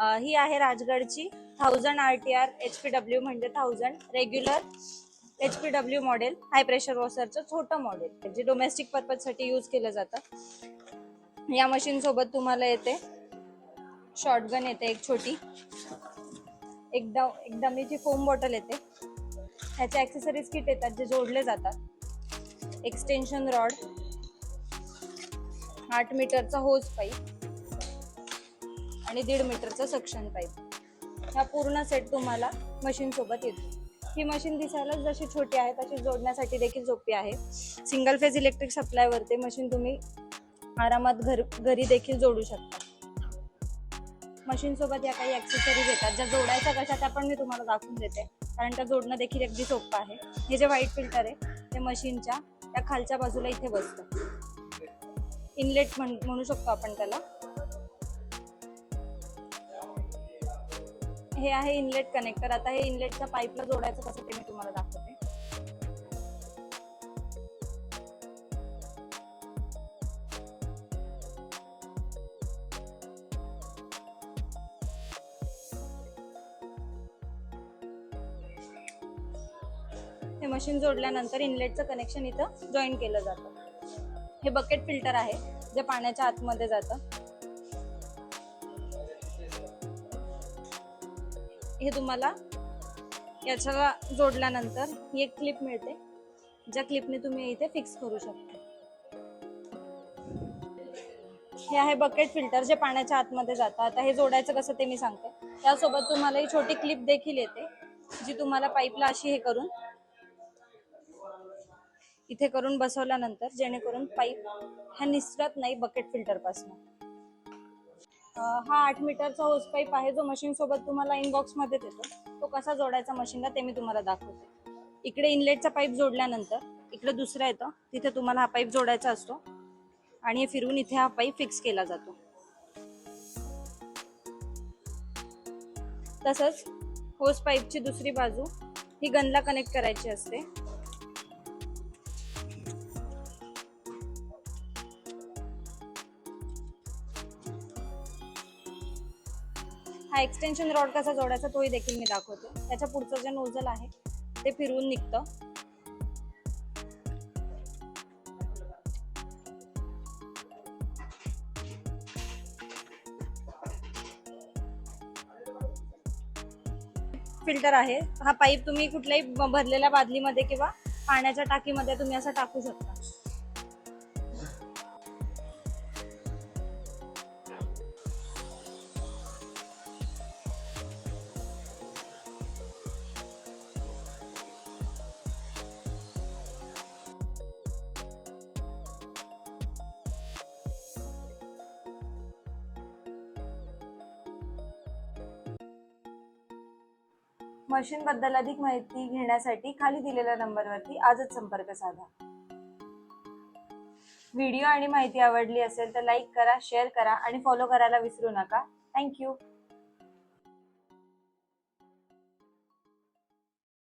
ही आहे राजगडची thousand R T R H P W म्हणजे thousand regular H P W model high pressure वॉशरचं छोटं model जे domestic पर्पजसाठी use केलं जातं. या मशीन सोबत तुम्हाला येते शॉर्टगन येते एक छोटी. एकदम एकदम इथे फोम बॉटल येते ह्याचे ॲक्सेसरीज किट येतात जे जोडले जातात. एक्सटेन्शन रॉड आठ मीटरचा होज पाईप आणि दीड मीटरचा सक्शन पाईप हा पूर्ण सेट तुम्हाला मशीन सोबत येतो. ही मशीन दिसायला जशी छोटी आहे तशी जोडण्यासाठी देखील सोपी आहे. सिंगल फेज इलेक्ट्रिक सप्लायवरती मशीन तुम्ही आरामात घर घरी देखील जोडू शकता. मशीन सोबत या काही ऍक्सेसरीज येतात ज्या जोडायच्या कशा त्या पण मी तुम्हाला दाखवून देते. कारण त्या जोडणं देखील अगदी सोपं आहे. हे जे व्हाईट फिल्टर आहे ते मशीनच्या त्या खालच्या बाजूला इथे बसतं. इनलेट म्हण म्हणू शकतो आपण त्याला. हे आहे इनलेट कनेक्टर आता हे इनलेटच्या पाईपला जोडायचं कसं ते मी तुम्हाला दाखवते. हे मशीन जोडल्यानंतर इनलेटचं कनेक्शन इथं जॉईन केलं जातं. हे बकेट फिल्टर आहे जे पाण्याच्या आतमध्ये जातं. हे तुम्हाला याच्याला जोडल्यानंतर ही एक क्लिप मिळते. ज्या क्लिपने तुम्ही इथे फिक्स करू शकता. हे आहे बकेट फिल्टर जे पाण्याच्या आतमध्ये जातं. आता हे जोडायचं कसं ते मी सांगते. त्यासोबत तुम्हाला ही छोटी क्लिप देखील येते जी तुम्हाला पाईपला अशी हे करून इथे करून बसवल्यानंतर जेणेकरून पाईप ह्या निसरत नाही बकेट फिल्टरपासून हा आठ मीटरचा होस पाईप आहे जो मशीन सोबत तुम्हाला इनबॉक्समध्ये देतो. तो कसा जोडायचा मशीनला ते मी तुम्हाला दाखवते. इकडे इनलेटचा पाईप जोडल्यानंतर इकडे दुसरा येतो तिथे तुम्हाला हा पाईप जोडायचा असतो आणि फिरून फिरवून इथे हा पाईप फिक्स केला जातो. तसंच होस पाईपची दुसरी बाजू ही गनला कनेक्ट करायची असते. हा एक्सटेन्शन रॉड कसा जोडायचा तोही देखील मी दाखवते. त्याच्या पुढचं जे नोझल आहे ते फिरवून निघतं. फिल्टर आहे. हा पाईप तुम्ही कुठल्याही भरलेल्या बादलीमध्ये किंवा पाण्याच्या टाकीमध्ये तुम्ही असं टाकू शकता. मशीन बद्दल अधिक माहिती घेण्यासाठी खाली दिलेल्या नंबरवरती आजच संपर्क साधा. व्हिडिओ आणि माहिती आवडली असेल तर लाईक करा शेअर करा आणि फॉलो करायला विसरू नका. थँक्यू.